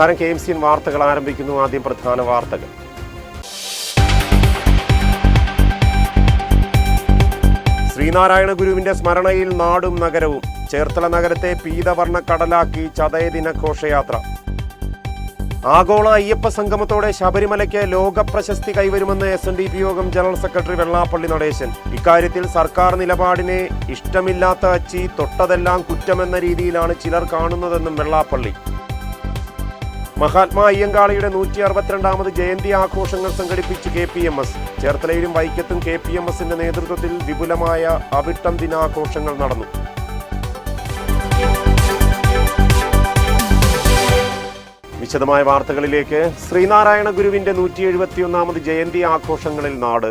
നമസ്കാരം. K M C വാർത്തകൾ ആരംഭിക്കുന്നു. ആദ്യം പ്രധാന വാർത്തകൾ. ശ്രീനാരായണ ഗുരുവിന്റെ സ്മരണയിൽ നാടും നഗരവും. ചേർത്തല നഗരത്തെ പീതവർണ കടലാക്കി ചതയദിന ഘോഷയാത്ര. ആഗോള അയ്യപ്പ സംഗമത്തോടെ ശബരിമലയ്ക്ക് ലോക പ്രശസ്തി കൈവരുമെന്ന് എസ് എൻ ഡി പി യോഗം ജനറൽ സെക്രട്ടറി വെള്ളാപ്പള്ളി നടേശൻ. ഇക്കാര്യത്തിൽ സർക്കാർ നിലപാടിനെ ഇഷ്ടമില്ലാത്ത അച്ചി തൊട്ടതെല്ലാം കുറ്റമെന്ന രീതിയിലാണ് ചിലർ കാണുന്നതെന്നും വെള്ളാപ്പള്ളി. മഹാത്മാ അയ്യങ്കാളിയുടെ നൂറ്റി അറുപത്തിരണ്ടാമത് ജയന്തി ആഘോഷങ്ങൾ സംഘടിപ്പിച്ച് കെ പി എം എസ്. ചേർത്തലയിലും വൈക്കത്തും കെ പി എം എസിന്റെ നേതൃത്വത്തിൽ വിപുലമായ അവിട്ടം ദിനാഘോഷങ്ങൾ നടന്നു. വിശദമായ വാർത്തകളിലേക്ക് ശ്രീനാരായണ ഗുരുവിന്റെ നൂറ്റി എഴുപത്തിയൊന്നാമത് ജയന്തി ആഘോഷങ്ങളിൽ നാട്.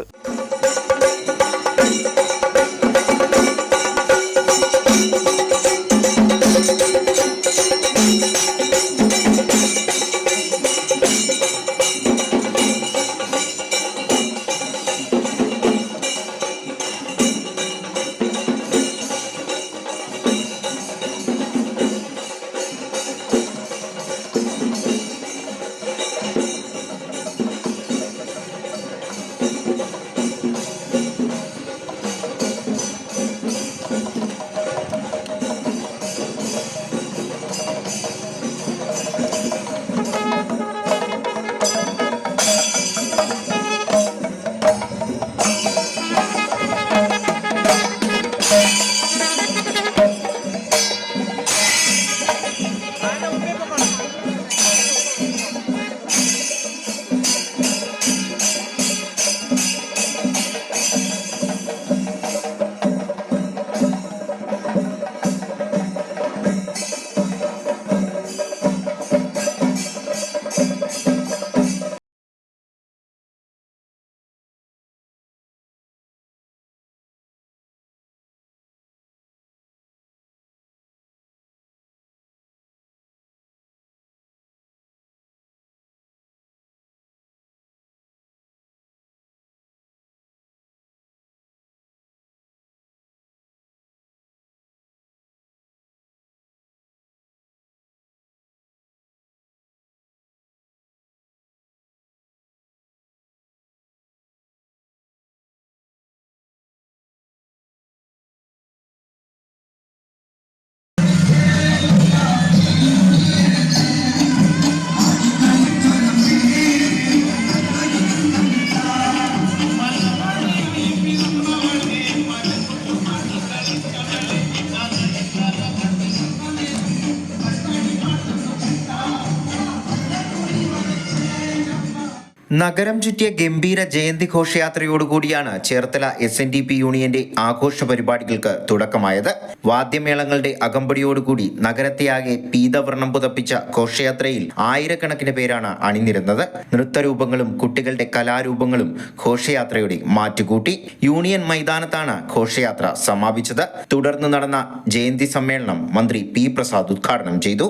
നഗരം ചുറ്റിയ ഗംഭീര ജയന്തി ഘോഷയാത്രയോടുകൂടിയാണ് Cherthala S N D P യൂണിയന്റെ ആഘോഷ പരിപാടികൾക്ക് തുടക്കമായത്. വാദ്യമേളങ്ങളുടെ അകമ്പടിയോടുകൂടി നഗരത്തെയാകെ പീതവർണം പുതപ്പിച്ച ഘോഷയാത്രയിൽ ആയിരക്കണക്കിന് പേരാണ് അണിനിരുന്നത്. നൃത്തരൂപങ്ങളും കുട്ടികളുടെ കലാരൂപങ്ങളും ഘോഷയാത്രയുടെ മാറ്റുകൂട്ടി. യൂണിയൻ മൈതാനത്താണ് ഘോഷയാത്ര സമാപിച്ചത്. തുടർന്ന് നടന്ന ജയന്തി സമ്മേളനം മന്ത്രി പി പ്രസാദ് ഉദ്ഘാടനം ചെയ്തു.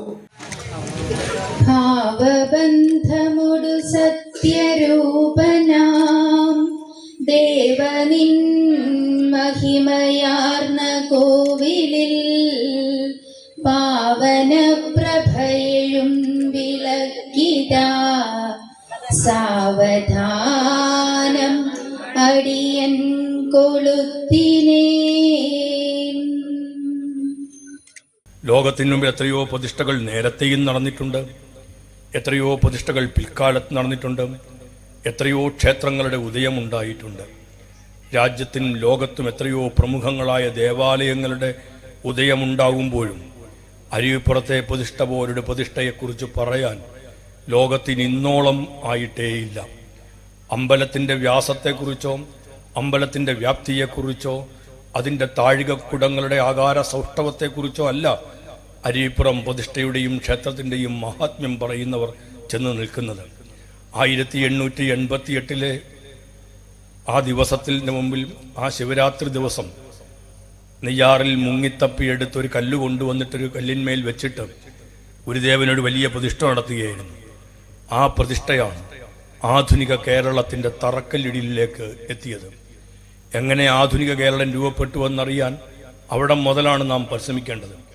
ഭാവബന്ധമുടു സത്യരൂപനാം. ദേവനിൻ മഹിമയാർന്ന കോവിലിൽ പാവനപ്രഭയും വിളക്കിതാ സാവധാനം അടിയൻ കൊളുത്തിനേ. ലോകത്തിനു മുമ്പ് എത്രയോ പ്രതിഷ്ഠകൾ നേരത്തെയും നടന്നിട്ടുണ്ട്. എത്രയോ പ്രതിഷ്ഠകൾ പിൽക്കാലത്ത് നടന്നിട്ടുണ്ട്. എത്രയോ ക്ഷേത്രങ്ങളുടെ ഉദയമുണ്ടായിട്ടുണ്ട് രാജ്യത്തിനും ലോകത്തും എത്രയോ പ്രമുഖങ്ങളായ ദേവാലയങ്ങളുടെ ഉദയമുണ്ടാകുമ്പോഴും അരുവിപ്പുറത്തെ പ്രതിഷ്ഠ പോലൊരു പ്രതിഷ്ഠയെക്കുറിച്ച് പറയാൻ ലോകത്തിന് ഇന്നോളം ആയിട്ടേയില്ല. അമ്പലത്തിന്റെ വ്യാസത്തെക്കുറിച്ചോ അമ്പലത്തിന്റെ വ്യാപ്തിയെക്കുറിച്ചോ അതിന്റെ താഴികക്കുടങ്ങളുടെ ആകാര സൗഷ്ടവത്തെക്കുറിച്ചോ അല്ല അരിപ്പുറം പ്രതിഷ്ഠയുടെയും ക്ഷേത്രത്തിന്റെയും മഹാത്മ്യം പറയുന്നവർ ചെന്ന് നിൽക്കുന്നത്. ആയിരത്തി എണ്ണൂറ്റി എൺപത്തി എട്ടിലെ ആ ദിവസത്തിന്റെ മുമ്പിൽ ആ ശിവരാത്രി ദിവസം നെയ്യാറിൽ മുങ്ങിത്തപ്പി എടുത്തൊരു കല്ല് കൊണ്ടുവന്നിട്ടൊരു കല്ലിന്മേൽ വെച്ചിട്ട് ഗുരുദേവനൊരു വലിയ പ്രതിഷ്ഠ നടത്തുകയായിരുന്നു. ആ പ്രതിഷ്ഠയാണ് ആധുനിക കേരളത്തിന്റെ തറക്കല്ലിടിയിലേക്ക് എത്തിയത്. എങ്ങനെ ആധുനിക കേരളം രൂപപ്പെട്ടു എന്നറിയാൻ അവിടം മുതലാണ് നാം പരിശ്രമിക്കേണ്ടത്.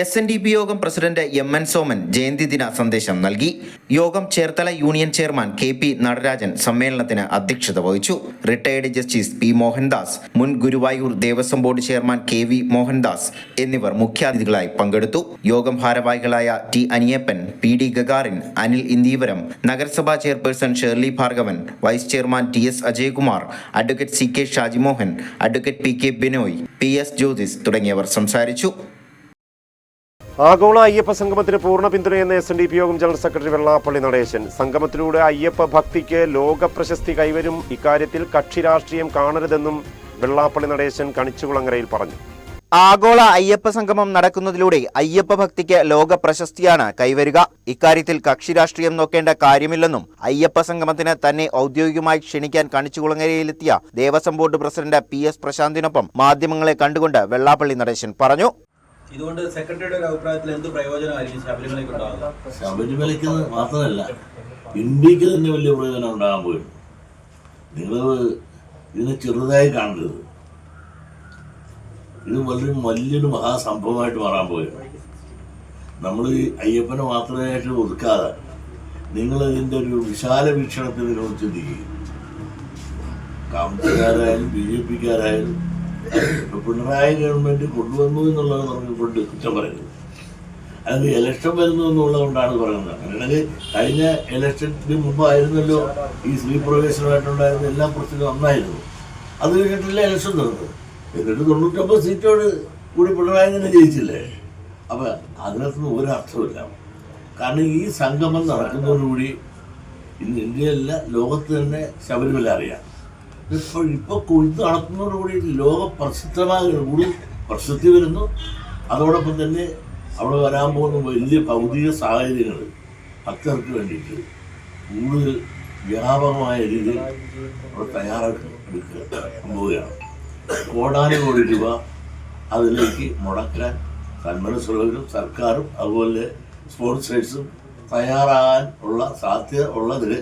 എസ് എൻ ഡി പി യോഗം പ്രസിഡന്റ് എം എൻ സോമൻ ജയന്തി ദിന സന്ദേശം നൽകി. യോഗം Cherthala union chairman K P Natarajan സമ്മേളനത്തിന് അധ്യക്ഷത വഹിച്ചു. റിട്ടയർഡ് ജസ്റ്റിസ് പി മോഹൻദാസ് മുൻ Guruvayur Devaswom board chairman K V Mohandas എന്നിവർ മുഖ്യാതിഥികളായി പങ്കെടുത്തു. യോഗം ഭാരവാഹികളായ T Aniyappan P D Gagarin Anil Indeevaram നഗരസഭാ chairperson Shirley Bhargavan vice chairman T S Ajayakumar advocate C K Shajimohan advocate P K Binoy P S Jyothis തുടങ്ങിയവർ സംസാരിച്ചു. ആഗോള അയ്യപ്പ സംഗമത്തിന് പൂർണ പിന്തുണയെന്ന് എസ് എൻ ഡി പി യോഗം ജനറൽ സെക്രട്ടറി വെള്ളാപ്പള്ളി നടേശൻ. സംഗമത്തിലൂടെ അയ്യപ്പ ഭക്തിക്ക് ലോക പ്രശസ്തി കൈവരും ഇക്കാര്യത്തിൽ കക്ഷി രാഷ്ട്രീയം കാണരുതെന്നും വെള്ളാപ്പള്ളി നടേശൻ കണിച്ചുകുളങ്ങരയിൽ പറഞ്ഞു. ആഗോള അയ്യപ്പ സംഗമം നടക്കുന്നതിലൂടെ അയ്യപ്പ ഭക്തിക്ക് ലോക പ്രശസ്തിയാണ് കൈവരിക. ഇക്കാര്യത്തിൽ കക്ഷി രാഷ്ട്രീയം നോക്കേണ്ട കാര്യമില്ലെന്നും അയ്യപ്പ സംഗമത്തിന് തന്നെ ഔദ്യോഗികമായി ക്ഷണിക്കാൻ കണിച്ചുകുളങ്ങരയിലെത്തിയ Devaswom board president P S പ്രശാന്തിനൊപ്പം മാധ്യമങ്ങളെ കണ്ടുകൊണ്ട് വെള്ളാപ്പള്ളി നടേശൻ പറഞ്ഞു. ഇതുകൊണ്ട് സെക്രട്ടറിയുടെ ഒരു അഭിപ്രായത്തിൽ എന്ത് പ്രയോജനമായിരിക്കും ശബരിമലയ്ക്ക് ശബരിമലയ്ക്ക് മാത്രമല്ല ഇന്ത്യയ്ക്ക് തന്നെ വലിയ പ്രയോജനം ഉണ്ടാകാൻ പോയി നിങ്ങൾ ഇതിനെ ചെറുതായി കാണരുത്. ഇത് വളരെ വലിയൊരു മഹാസംഭവമായിട്ട് മാറാൻ പോവുകയാണ്. നമ്മൾ ഈ അയ്യപ്പനെ മാത്രമായിട്ട് ഒതുക്കാതെ നിങ്ങൾ ഇതിന്റെ ഒരു വിശാല വീക്ഷണത്തിൽ നിങ്ങൾ ചിന്തിക്കുക കോൺഗ്രസ്സുകാരായാലും ബി ജെ പിക്കാരായാലും പിണറായി ഗവൺമെന്റ് കൊണ്ടുവന്നു എന്നുള്ളത് നമുക്ക് കൊണ്ട് കുറ്റം പറയുന്നത് അത് ഇലക്ഷൻ വരുന്നു എന്നുള്ളതുകൊണ്ടാണ് പറയുന്നത്. അങ്ങനെയാണെങ്കിൽ കഴിഞ്ഞ ഇലക്ഷന് മുമ്പായിരുന്നല്ലോ ഈ സ്ത്രീ പ്രവേശനമായിട്ടുണ്ടായിരുന്ന എല്ലാ പ്രശ്നവും ഒന്നായിരുന്നു അത് കഴിഞ്ഞിട്ടില്ല ഇലക്ഷൻ നടന്നത്. എന്നിട്ട് തൊണ്ണൂറ്റൊമ്പത് സീറ്റോട് കൂടി പിണറായി തന്നെ ജയിച്ചില്ലേ? അപ്പം അതിനകത്തുനിന്ന് ഒരർത്ഥമില്ല കാരണം ഈ സംഗമം നടക്കുന്നതോടുകൂടി ഇന്ന് ഇന്ത്യയല്ല ലോകത്ത് തന്നെ ശബരിമല അറിയാം. ഇപ്പോൾ ഇപ്പോൾ കൊയ്ത്ത് നടക്കുന്നതോടുകൂടി ലോക പ്രസിദ്ധമായ കൂടി പ്രസിദ്ധി വരുന്നു. അതോടൊപ്പം തന്നെ അവിടെ വരാൻ പോകുന്ന വലിയ ഭൗതിക സാഹചര്യങ്ങൾ ഭക്തർക്ക് വേണ്ടിയിട്ട് കൂടുതൽ വ്യാപകമായ രീതിയിൽ അവിടെ തയ്യാറെടുക്കാൻ പോവുകയാണ് കോടാനുകോടി രൂപ അതിലേക്ക് മുടക്കാൻ സന്മനസ്സുള്ളവരും സർക്കാരും അതുപോലെ സ്പോൺസേഴ്സും തയ്യാറാകാൻ ഉള്ള സാധ്യത ഉള്ളതിൽ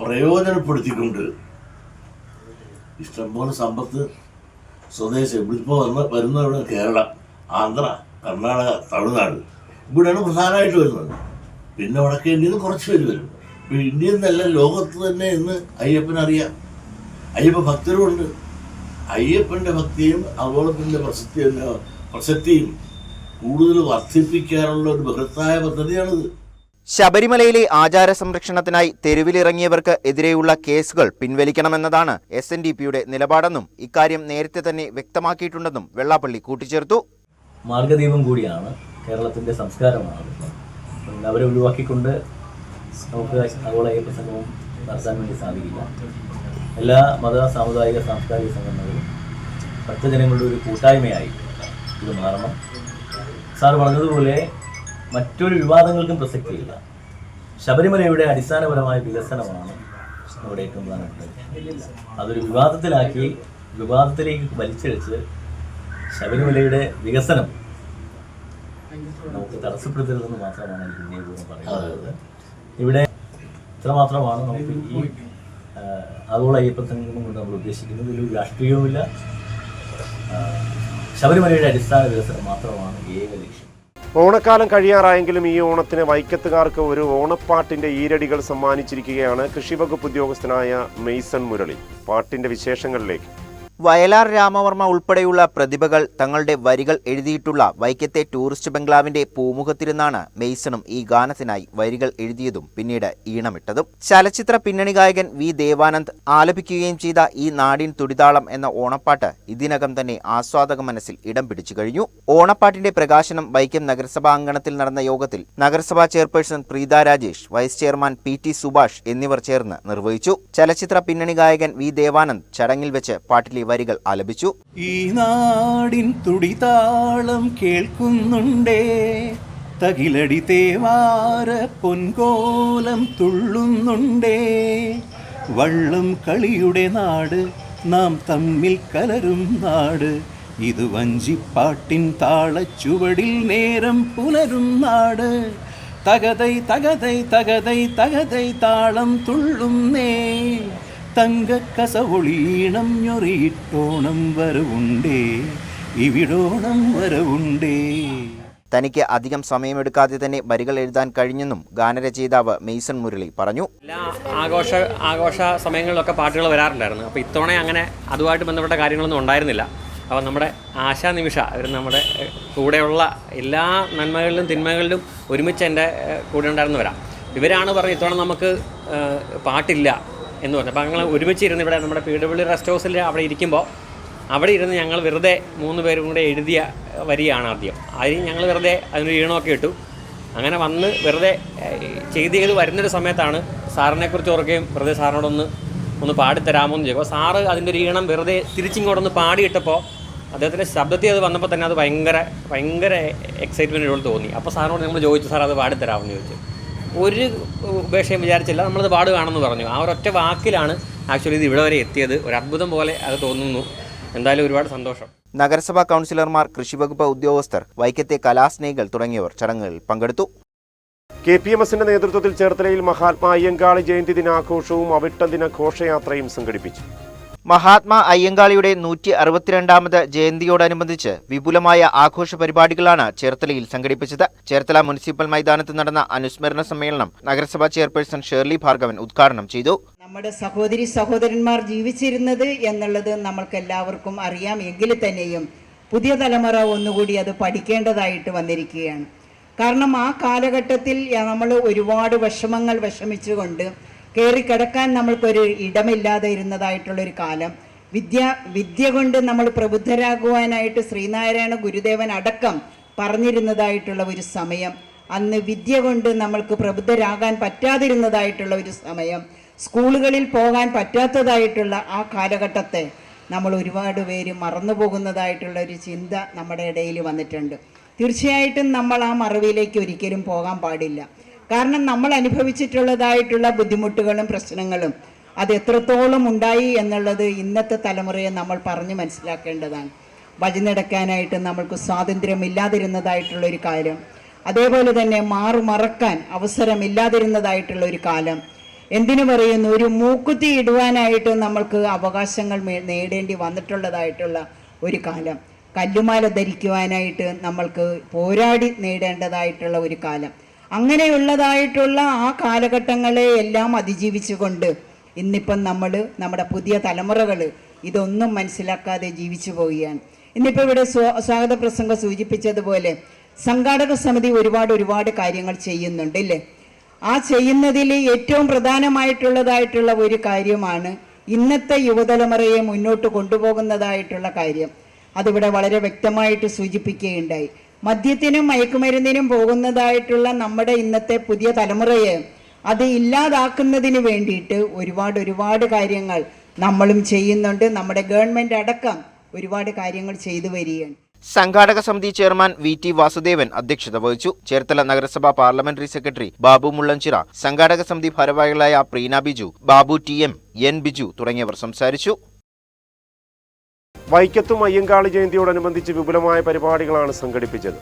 പ്രയോജനപ്പെടുത്തിക്കൊണ്ട് ഇഷ്ടംപോലെ സമ്പത്ത് സ്വദേശം ഇവിടിപ്പോൾ വന്ന വരുന്ന ഇവിടെ കേരളം ആന്ധ്ര കർണാടക തമിഴ്നാട്. ഇവിടെയാണ് പ്രധാനമായിട്ട് വരുന്നത്. പിന്നെ വടക്കേ ഇന്ത്യയിൽ നിന്ന് കുറച്ച് പേര് വരും. ഇപ്പം ഇന്ത്യയിൽ നിന്നല്ല ലോകത്ത് തന്നെ ഇന്ന് അയ്യപ്പനറിയാം അയ്യപ്പ ഭക്തരുമുണ്ട് അയ്യപ്പന്റെ ഭക്തിയും അതോടൊപ്പം പ്രസക്തി പ്രസക്തിയും കൂടുതൽ വർദ്ധിപ്പിക്കാനുള്ള ഒരു ബൃഹത്തായ പദ്ധതിയാണിത്. ശബരിമലയിലെ ആചാര സംരക്ഷണത്തിനായി തെരുവിലിറങ്ങിയവർക്ക് എതിരെയുള്ള കേസുകൾ പിൻവലിക്കണമെന്നതാണ് എസ് എൻ ഡി പിയുടെ നിലപാടെന്നും ഇക്കാര്യം നേരത്തെ തന്നെ വ്യക്തമാക്കിയിട്ടുണ്ടെന്നും വെള്ളാപ്പള്ളി കൂട്ടിച്ചേർത്തു. മാർഗദീപം കൂടിയാണ് കേരളത്തിന്റെ സംസ്കാരമാണ് അവരെ ഒഴിവാക്കിക്കൊണ്ട് നമുക്ക് നടത്താൻ വേണ്ടി സാധിക്കില്ല. എല്ലാ മത സാമുദായിക സാംസ്കാരിക സംഘടനകളും ഭക്തജനങ്ങളുടെ ഒരു കൂട്ടായ്മയായി ഇത് മാറണം. സാർ പറഞ്ഞതുപോലെ മറ്റൊരു വിവാദങ്ങൾക്കും പ്രസക്തിയില്ല ശബരിമലയുടെ അടിസ്ഥാനപരമായ വികസനമാണ് ഇവിടെ ഏറ്റവും പ്രധാനപ്പെട്ടത്. അതൊരു വിവാദത്തിലാക്കി വിവാദത്തിലേക്ക് വലിച്ചഴിച്ച് ശബരിമലയുടെ വികസനം നമുക്ക് തടസ്സപ്പെടുത്തരുതെന്ന് മാത്രമാണ് എനിക്ക് വിനയപൂർവം പറയുന്നത്. ഇവിടെ ഇത്രമാത്രമാണ് നമുക്ക് ഈ ആഗോള അയ്യപ്പ കൊണ്ട് നമ്മൾ ഉദ്ദേശിക്കുന്നത്. ഇതിൽ രാഷ്ട്രീയവുമില്ല. ശബരിമലയുടെ അടിസ്ഥാന വികസനം മാത്രമാണ് ഏക ലക്ഷ്യം. ഓണക്കാലം കഴിയാറായെങ്കിലും ഈ ഓണത്തിന് വൈക്കത്തുകാർക്ക് ഒരു ഓണപ്പാട്ടിന്റെ ഈരടികൾ സമ്മാനിച്ചിരിക്കുകയാണ് കൃഷിവകുപ്പ് ഉദ്യോഗസ്ഥനായ മെയ്സൺ മുരളി. പാട്ടിന്റെ വിശേഷങ്ങളിലേക്ക്. വയലാർ രാമവർമ്മ ഉൾപ്പെടെയുള്ള പ്രതിഭകൾ തങ്ങളുടെ വരികൾ എഴുതിയിട്ടുള്ള വൈക്കത്തെ ടൂറിസ്റ്റ് ബംഗ്ലാവിന്റെ പൂമുഖത്തിരുന്നാണ് മെയ്സണും ഈ ഗാനത്തിനായി വരികൾ എഴുതിയതും പിന്നീട് ഈണമിട്ടതും. ചലച്ചിത്ര പിന്നണി ഗായകൻ വി ദേവാനന്ദ് ആലപിക്കുകയും ചെയ്ത ഈ നാടിൻ തുടിതാളം എന്ന ഓണപ്പാട്ട് ഇതിനകം തന്നെ ആസ്വാദക മനസ്സിൽ ഇടം പിടിച്ചു കഴിഞ്ഞു. ഓണപ്പാട്ടിന്റെ പ്രകാശനം വൈക്കം നഗരസഭാ അങ്കണത്തിൽ നടന്ന യോഗത്തിൽ നഗരസഭാ chairperson Preetha Rajesh vice chairman P T Subhash എന്നിവർ ചേർന്ന് നിർവഹിച്ചു. ചലച്ചിത്ര പിന്നണി ഗായകൻ വി ദേവാനന്ദ് ചടങ്ങിൽ വെച്ച് പാട്ടിലെ വരികൾ ആലപിച്ചു. ഈ നാടിൻ തുടിതാളം കേൾക്കുന്നുണ്ടേ. തകിലടി തേവാര പൊൻകോലം തുള്ളുന്നുണ്ടേ. വള്ളം കളിയുടെ നാട് നാം തമ്മിൽ കലരും നാട്. ഇത് വഞ്ചിപ്പാട്ടിൻ താളച്ചുവടിൽ നേരം പുലരും നാട്. തകതൈ തകതൈ തകതൈ തകതൈ താളം തുള്ളുന്നേ. തങ്കക്കസവൊളീണം ഞൊറിയിട്ടോണം വരവുണ്ടേ ഇവിടോണം വരവുണ്ടേ. തനിക്ക് അധികം സമയമെടുക്കാതെ തന്നെ വരികൾ എഴുതാൻ കഴിഞ്ഞെന്നും ഗാനരചയിതാവ് മെയ്സൺ മുരളി പറഞ്ഞു. എല്ലാ ആഘോഷ ആഘോഷ സമയങ്ങളിലൊക്കെ പാട്ടുകൾ വരാറുണ്ടായിരുന്നു. അപ്പോൾ ഇത്തവണ അങ്ങനെ അതുമായിട്ട് ബന്ധപ്പെട്ട കാര്യങ്ങളൊന്നും ഉണ്ടായിരുന്നില്ല. അപ്പോൾ നമ്മുടെ ആശാ നിമിഷ അവർ നമ്മുടെ കൂടെയുള്ള എല്ലാ നന്മകളിലും തിന്മകളിലും ഒരുമിച്ച് എന്റെ കൂടെ ഉണ്ടായിരുന്നവരാണ് ഇവരാണ് പറഞ്ഞത് ഇത്തവണ നമുക്ക് പാട്ടില്ല. എന്ന് പറഞ്ഞു. അപ്പോൾ ഞങ്ങൾ ഒരുമിച്ച് ഇരുന്ന് ഇവിടെ നമ്മുടെ പി ഡബ്ല്യു റെസ്റ്റ് ഹൗസിൽ അവിടെ ഇരിക്കുമ്പോൾ അവിടെ ഇരുന്ന് ഞങ്ങൾ വെറുതെ മൂന്ന് പേരും കൂടെ എഴുതിയ വരിയാണ് ആദ്യം. അതിന് ഞങ്ങൾ വെറുതെ അതിനൊരു ഈണമൊക്കെ ഇട്ടു. അങ്ങനെ വന്ന് വെറുതെ ചെയ്ത് ചെയ്ത് വരുന്നൊരു സമയത്താണ് സാറിനെക്കുറിച്ച് ഓർക്കുകയും വെറുതെ സാറിനോടൊന്ന് ഒന്ന് പാടിത്തരാമോ എന്ന് ചോദിക്കും സാറ് അതിന്റെ ഒരു ഈണം വെറുതെ തിരിച്ചിങ്ങോട്ടൊന്ന് പാടിയിട്ടപ്പോൾ അദ്ദേഹത്തിന്റെ ശബ്ദത്തിൽ അത് വന്നപ്പോൾ തന്നെ അത് ഭയങ്കര ഭയങ്കര എക്സൈറ്റ്മെന്റ് പോലെ തോന്നി. അപ്പോൾ സാറിനോട് നമ്മൾ ചോദിച്ചു സാർ അത് പാടിത്തരാമെന്ന് ചോദിച്ചു. ഒരു ഉപേക്ഷയും വിചാരിച്ചില്ല. നമ്മളത് പാടുകയാണെന്ന് പറഞ്ഞു. ആ ഒരൊറ്റ വാക്കിലാണ് ആക്ച്വലി ഇത് ഇവിടെ വരെ എത്തിയത്. ഒരു അത്ഭുതം പോലെ അത് തോന്നുന്നു. എന്തായാലും ഒരുപാട് സന്തോഷം. നഗരസഭാ കൗൺസിലർമാർ കൃഷിവകുപ്പ് ഉദ്യോഗസ്ഥർ വൈക്കത്തെ കലാസ്നേഹികൾ തുടങ്ങിയവർ ചടങ്ങുകളിൽ പങ്കെടുത്തു. കെ പി എം എസിന്റെ നേതൃത്വത്തിൽ ചേർത്തലയിൽ മഹാത്മാ അയ്യങ്കാളി ജയന്തി ദിനാഘോഷവും അവിട്ട ദിന ഘോഷയാത്രയും സംഘടിപ്പിച്ചു. മഹാത്മാ അയ്യങ്കാളിയുടെ നൂറ്റി അറുപത്തിരണ്ടാമത് ജയന്തിയോടനുബന്ധിച്ച് വിപുലമായ ആഘോഷ പരിപാടികളാണ് ചേർത്തലയിൽ സംഘടിപ്പിച്ചത്. ചേർത്തല മുനിസിപ്പൽ മൈതാനത്ത് നടന്ന അനുസ്മരണ സമ്മേളനം നഗരസഭാ ചെയർപേഴ്സൺ ഷേർലി ഭാർഗവൻ ഉദ്ഘാടനം ചെയ്തു. നമ്മുടെ സഹോദരി സഹോദരന്മാർ ജീവിച്ചിരുന്നത് എന്നുള്ളത് നമ്മൾക്ക് എല്ലാവർക്കും അറിയാം. എങ്കിൽ തന്നെയും പുതിയ തലമുറ ഒന്നുകൂടി അത് പഠിക്കേണ്ടതായിട്ട് വന്നിരിക്കുകയാണ്. കാരണം ആ കാലഘട്ടത്തിൽ നമ്മൾ ഒരുപാട് വിഷമങ്ങൾ വിഷമിച്ചുകൊണ്ട് കയറിക്കിടക്കാൻ നമ്മൾക്കൊരു ഇടമില്ലാതെ ഇരുന്നതായിട്ടുള്ളൊരു കാലം. വിദ്യ വിദ്യ കൊണ്ട് നമ്മൾ പ്രബുദ്ധരാകുവാനായിട്ട് ശ്രീനാരായണ ഗുരുദേവൻ അടക്കം പറഞ്ഞിരുന്നതായിട്ടുള്ള ഒരു സമയം. അന്ന് വിദ്യ കൊണ്ട് നമ്മൾക്ക് പ്രബുദ്ധരാകാൻ പറ്റാതിരുന്നതായിട്ടുള്ള ഒരു സമയം. സ്കൂളുകളിൽ പോകാൻ പറ്റാത്തതായിട്ടുള്ള ആ കാലഘട്ടത്തെ നമ്മൾ ഒരുപാട് പേര് മറന്നു പോകുന്നതായിട്ടുള്ള ഒരു ചിന്ത നമ്മുടെ ഇടയിൽ വന്നിട്ടുണ്ട്. തീർച്ചയായിട്ടും നമ്മൾ ആ മറവിയിലേക്ക് ഒരിക്കലും പോകാൻ പാടില്ല. കാരണം നമ്മൾ അനുഭവിച്ചിട്ടുള്ളതായിട്ടുള്ള ബുദ്ധിമുട്ടുകളും പ്രശ്നങ്ങളും അത് എത്രത്തോളം ഉണ്ടായി എന്നുള്ളത് ഇന്നത്തെ തലമുറയെ നമ്മൾ പറഞ്ഞു മനസ്സിലാക്കേണ്ടതാണ്. വഴിനടക്കാനായിട്ട് നമ്മൾക്ക് സ്വാതന്ത്ര്യമില്ലാതിരുന്നതായിട്ടുള്ള ഒരു കാലം അതേപോലെ തന്നെ മാറു മറക്കാൻ അവസരമില്ലാതിരുന്നതായിട്ടുള്ള ഒരു കാലം. എന്തിനു പറയുന്നു? ഒരു മൂക്കുത്തി ഇടുവാനായിട്ട് നമ്മൾക്ക് അവകാശങ്ങൾ നേടേണ്ടി വന്നിട്ടുള്ളതായിട്ടുള്ള ഒരു കാലം. കല്ലുമാല ധരിക്കുവാനായിട്ട് നമ്മൾക്ക് പോരാടി നേടേണ്ടതായിട്ടുള്ള ഒരു കാലം. അങ്ങനെയുള്ളതായിട്ടുള്ള ആ കാലഘട്ടങ്ങളെ എല്ലാം അതിജീവിച്ചുകൊണ്ട് ഇന്നിപ്പം നമ്മൾ നമ്മുടെ പുതിയ തലമുറകൾ ഇതൊന്നും മനസ്സിലാക്കാതെ ജീവിച്ചു പോവുകയാണ്. ഇന്നിപ്പോൾ ഇവിടെ സ്വാഗത പ്രസംഗം സൂചിപ്പിച്ചതുപോലെ സംഘാടക സമിതി ഒരുപാട് ഒരുപാട് കാര്യങ്ങൾ ചെയ്യുന്നുണ്ട് ഇല്ലേ? ആ ചെയ്യുന്നതിൽ ഏറ്റവും പ്രധാനമായിട്ടുള്ളതായിട്ടുള്ള ഒരു കാര്യമാണ് ഇന്നത്തെ യുവതലമുറയെ മുന്നോട്ട് കൊണ്ടുപോകുന്നതായിട്ടുള്ള കാര്യം. അതിവിടെ വളരെ വ്യക്തമായിട്ട് സൂചിപ്പിക്കുകയുണ്ടായി. മദ്യത്തിനും മയക്കുമരുന്നിനും പോകുന്നതായിട്ടുള്ള നമ്മുടെ ഇന്നത്തെ പുതിയ തലമുറയെ അത് ഇല്ലാതാക്കുന്നതിന് വേണ്ടിയിട്ട് ഒരുപാട് ഒരുപാട് കാര്യങ്ങൾ നമ്മളും ചെയ്യുന്നുണ്ട്. നമ്മുടെ ഗവൺമെന്റ് അടക്കം ഒരുപാട് കാര്യങ്ങൾ ചെയ്തു വരികയാണ്. സംഘാടക സമിതി ചെയർമാൻ വി ടി വാസുദേവൻ അധ്യക്ഷത വഹിച്ചു. ചേർത്തല നഗരസഭാ പാർലമെന്ററി സെക്രട്ടറി ബാബു മുള്ളഞ്ചിറ സംഘാടക സമിതി ഭാരവാഹികളായ Preena Biju Babu T M N Biju തുടങ്ങിയവർ സംസാരിച്ചു. വൈക്കത്തും അയ്യങ്കാളി ജയന്തിയോടനുബന്ധിച്ച് വിപുലമായ പരിപാടികളാണ് സംഘടിപ്പിച്ചത്.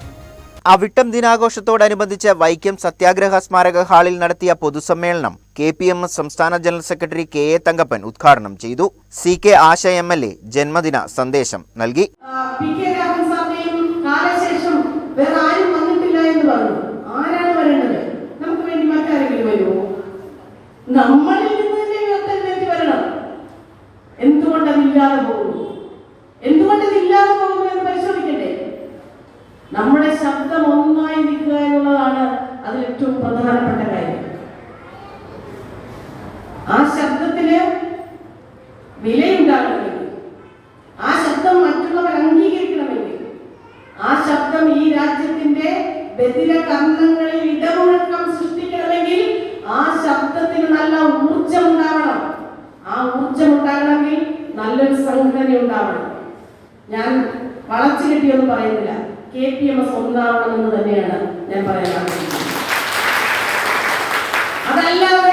അവിട്ടം ദിനാഘോഷത്തോടനുബന്ധിച്ച് വൈക്കം സത്യാഗ്രഹ സ്മാരക ഹാളിൽ നടത്തിയ പൊതുസമ്മേളനം കെ പി എം എസ് സംസ്ഥാന general secretary K A Thankappan ഉദ്ഘാടനം ചെയ്തു. C K Asha M L A ജന്മദിന സന്ദേശം നൽകി. പി കെ രാമൻ സാറിനെയും കാലശേഷം വേറെ ആരും വന്നിട്ടില്ല എന്ന് പറഞ്ഞു ആരാണ് വരേണ്ടത് നമുക്ക് വേണ്ടി മറ്റാരെങ്കിലും വരുമോ നമ്മളിൽ നിന്ന് തന്നെ ഉയർത്തെഴുന്നേറ്റ് വരണം എന്തുകൊണ്ട് അതില്ലാതെ പോകുന്നു എന്തുകൊണ്ട് ഇതില്ലാതെ പോകുന്നു എന്ന് പരിശോധിക്കണ്ടേ നമ്മുടെ ശബ്ദം ഒന്നായി നിൽക്കുക എന്നുള്ളതാണ് അതിൽ ഏറ്റവും പ്രധാനപ്പെട്ട കാര്യം. ആ ശബ്ദത്തിന് വിലയുണ്ടാകണമെങ്കിൽ ആ ശബ്ദം മറ്റുള്ളവർ അംഗീകരിക്കണമെങ്കിൽ ആ ശബ്ദം ഈ രാജ്യത്തിന്റെ ബദിര കർണങ്ങളിൽ ഇടമുഴക്കം സൃഷ്ടിക്കണമെങ്കിൽ ആ ശബ്ദത്തിന് നല്ല ഊർജം ഉണ്ടാവണം. ആ ഊർജം ഉണ്ടാകണമെങ്കിൽ നല്ലൊരു സംഘടന ഉണ്ടാവണം ഞാൻ വളച്ചു കിട്ടിയൊന്നും പറയുന്നില്ല. കെ പി എം എസ് തന്നെയാണ് ഞാൻ പറയാൻ ആഗ്രഹിക്കുന്നത്. അതല്ലാതെ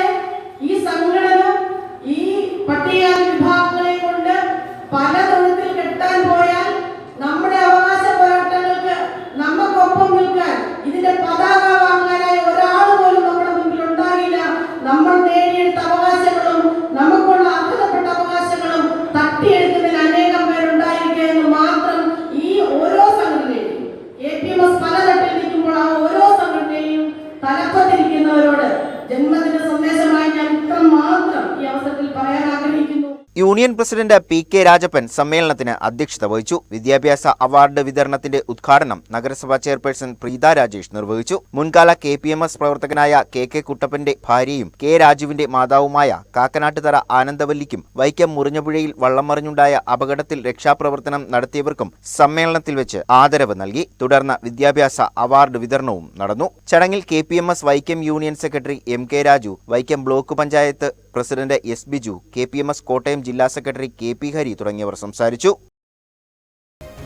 ഇരിക്കുന്നവരോട് ജന്മദിന സന്ദേശമായി ഞാൻ ഇത്ര മാത്രം ഈ അവസരത്തിൽ പറയാൻ ആഗ്രഹിക്കുന്നു. Union president P K Rajappan സമ്മേളനത്തിന് അധ്യക്ഷത വഹിച്ചു. വിദ്യാഭ്യാസ അവാർഡ് വിതരണത്തിന്റെ ഉദ്ഘാടനം നഗരസഭാ ചെയർപേഴ്സൺ പ്രീത രാജേഷ് നിർവഹിച്ചു. മുൻകാല കെ പി എം എസ് പ്രവർത്തകനായ കെ കെ കുട്ടപ്പന്റെ ഭാര്യയും കെ രാജുവിന്റെ മാതാവുമായ കാക്കനാട്ടുതറ ആനന്ദവല്ലിക്കും വൈക്കം മുറിഞ്ഞപുഴയിൽ വള്ളം മറിഞ്ഞുണ്ടായ അപകടത്തിൽ രക്ഷാപ്രവർത്തനം നടത്തിയവർക്കും സമ്മേളനത്തിൽ വെച്ച് ആദരവ് നൽകി. തുടർന്ന് വിദ്യാഭ്യാസ അവാർഡ് വിതരണവും നടന്നു. ചടങ്ങിൽ K Vaikom union secretary M K Raju Vaikom block panchayat president S Biju K P M S Kottayam ജില്ലാ സെക്രട്ടറി കെ പി ഹരി തുടങ്ങിയവർ സംസാരിച്ചു.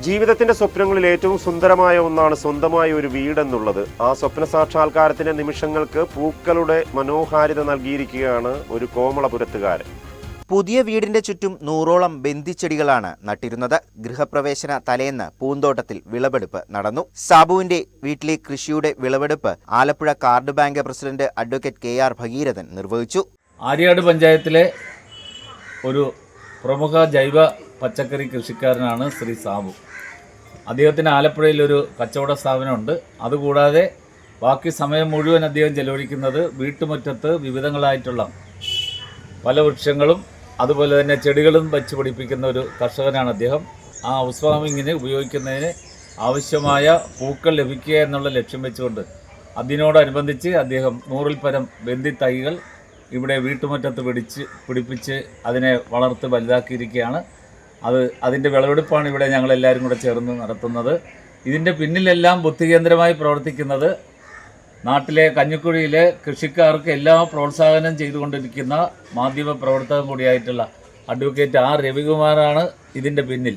ജീവിതത്തിന്റെ സ്വപ്നങ്ങളിൽ ഏറ്റവും സുന്ദരമായ ഒന്നാണ് സ്വന്തമായ ഒരു വീടെന്നുള്ളത്. ആ സ്വപ്ന സാക്ഷാത്കാരത്തിന്റെ നിമിഷങ്ങൾക്ക് പൂക്കളുടെ മനോഹാരിത നൽകിയിരിക്കുകയാണ് ഒരു കോമളപുരത്തുകാരൻ. പുതിയ വീടിന്റെ ചുറ്റും നൂറോളം ബന്ധിച്ചെടികളാണ് നട്ടിരുന്നത്. ഗൃഹപ്രവേശന തലേന്ന് പൂന്തോട്ടത്തിൽ വിളവെടുപ്പ് നടന്നു. സാബുവിന്റെ വീട്ടിലെ കൃഷിയുടെ വിളവെടുപ്പ് Alappuzha card bank president advocate K R Bhagirathan നിർവഹിച്ചു. ആര്യാട് പഞ്ചായത്തിലെ ഒരു പ്രമുഖ ജൈവ പച്ചക്കറി കൃഷിക്കാരനാണ് ശ്രീ സാബു. അദ്ദേഹത്തിന് ആലപ്പുഴയിൽ ഒരു കച്ചവട സ്ഥാപനമുണ്ട്. അതുകൂടാതെ ബാക്കി സമയം മുഴുവൻ അദ്ദേഹം ചെലവഴിക്കുന്നത് വീട്ടുമുറ്റത്ത് വിവിധങ്ങളായിട്ടുള്ള പല വൃക്ഷങ്ങളും അതുപോലെ തന്നെ ചെടികളും വച്ച് പിടിപ്പിക്കുന്ന ഒരു കർഷകനാണ് അദ്ദേഹം. ആ ഹൗസ് വാമിങ്ങിന് ഉപയോഗിക്കുന്നതിന് ആവശ്യമായ പൂക്കൾ ലഭിക്കുക എന്നുള്ള ലക്ഷ്യം വെച്ചുകൊണ്ട് അതിനോടനുബന്ധിച്ച് അദ്ദേഹം നൂറിൽ പരം ബന്ദിത്തൈകൾ ഇവിടെ വീട്ടുമുറ്റത്ത് പിടിച്ച് പിടിപ്പിച്ച് അതിനെ വളർത്ത് വലുതാക്കിയിരിക്കുകയാണ്. അത് അതിന്റെ വിളവെടുപ്പാണ് ഇവിടെ ഞങ്ങളെല്ലാവരും കൂടെ ചേർന്ന് നടത്തുന്നത്. ഇതിന്റെ പിന്നിലെല്ലാം ബുദ്ധികേന്ദ്രമായി പ്രവർത്തിക്കുന്നത് നാട്ടിലെ കഞ്ഞിക്കുഴിയിലെ കൃഷിക്കാർക്ക് എല്ലാ പ്രോത്സാഹനം ചെയ്തുകൊണ്ടിരിക്കുന്ന മാധ്യമ പ്രവർത്തകൻ കൂടിയായിട്ടുള്ള അഡ്വക്കേറ്റ് ആർ രവികുമാറാണ് ഇതിന്റെ പിന്നിൽ.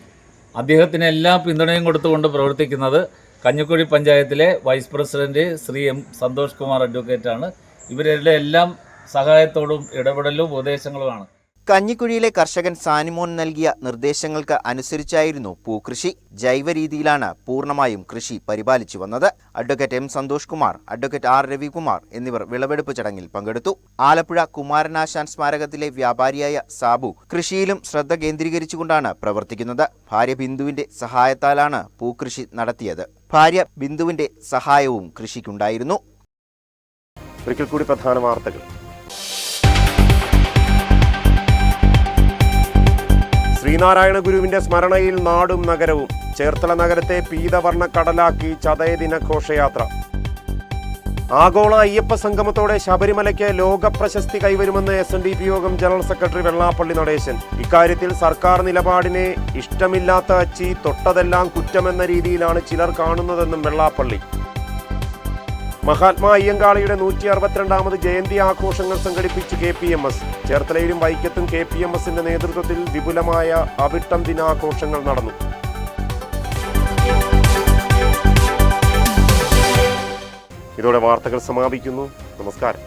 അദ്ദേഹത്തിന് എല്ലാ പിന്തുണയും കൊടുത്തുകൊണ്ട് പ്രവർത്തിക്കുന്നത് കഞ്ഞിക്കുഴി പഞ്ചായത്തിലെ vice president Shri M Santhosh Kumar അഡ്വക്കേറ്റാണ്. ഇവരുടെ എല്ലാം സഹായത്തോടും ഇടപെടലും ഉപദേശങ്ങളുമാണ്. കഞ്ഞിക്കുഴിയിലെ കർഷകൻ സാനിമോൻ നൽകിയ നിർദ്ദേശങ്ങൾക്ക് അനുസരിച്ചായിരുന്നു പൂക്കൃഷി. ജൈവ രീതിയിലാണ് പൂർണമായും കൃഷി പരിപാലിച്ചു വന്നത്. Advocate M Santhosh Kumar advocate R Ravikumar എന്നിവർ വിളവെടുപ്പ് ചടങ്ങിൽ പങ്കെടുത്തു. ആലപ്പുഴ കുമാരനാശാൻ സ്മാരകത്തിലെ വ്യാപാരിയായ സാബു കൃഷിയിലും ശ്രദ്ധ കേന്ദ്രീകരിച്ചുകൊണ്ടാണ് പ്രവർത്തിക്കുന്നത്. ഭാര്യ ബിന്ദുവിന്റെ സഹായത്താലാണ് പൂക്കൃഷി നടത്തിയത്. ഭാര്യ ബിന്ദുവിന്റെ സഹായവും കൃഷിക്കുണ്ടായിരുന്നു. ഒരിക്കൽ കൂടി പ്രധാന വാർത്തകൾ. ശ്രീനാരായണ ഗുരുവിന്റെ സ്മരണയിൽ നാടും നഗരവും. ചേർത്തല നഗരത്തെ പീതവർണ കടലാക്കി ചതയദിന ഘോഷയാത്ര. ആഗോള അയ്യപ്പ സംഗമത്തോടെ ശബരിമലയ്ക്ക് ലോക പ്രശസ്തി കൈവരുമെന്ന് എസ് എൻ ഡി പി യോഗം ജനറൽ സെക്രട്ടറി വെള്ളാപ്പള്ളി നടേശൻ. ഇക്കാര്യത്തിൽ സർക്കാർ നിലപാടിനെ ഇഷ്ടമില്ലാത്ത അച്ചി തൊട്ടതെല്ലാം കുറ്റമെന്ന രീതിയിലാണ് ചിലർ കാണുന്നതെന്നും വെള്ളാപ്പള്ളി. മഹാത്മാ അയ്യങ്കാളിയുടെ നൂറ്റി അറുപത്തിരണ്ടാമത് ജയന്തി ആഘോഷങ്ങൾ സംഘടിപ്പിച്ച് കെ പി എം എസ്. ചേർത്തലയിലും വൈക്കത്തും കെ പി എം എസിന്റെ നേതൃത്വത്തിൽ വിപുലമായ അവിട്ടം ദിനാഘോഷങ്ങൾ നടന്നു. ഇതോടെ വാർത്തകൾ സമാപിക്കുന്നു. നമസ്കാരം.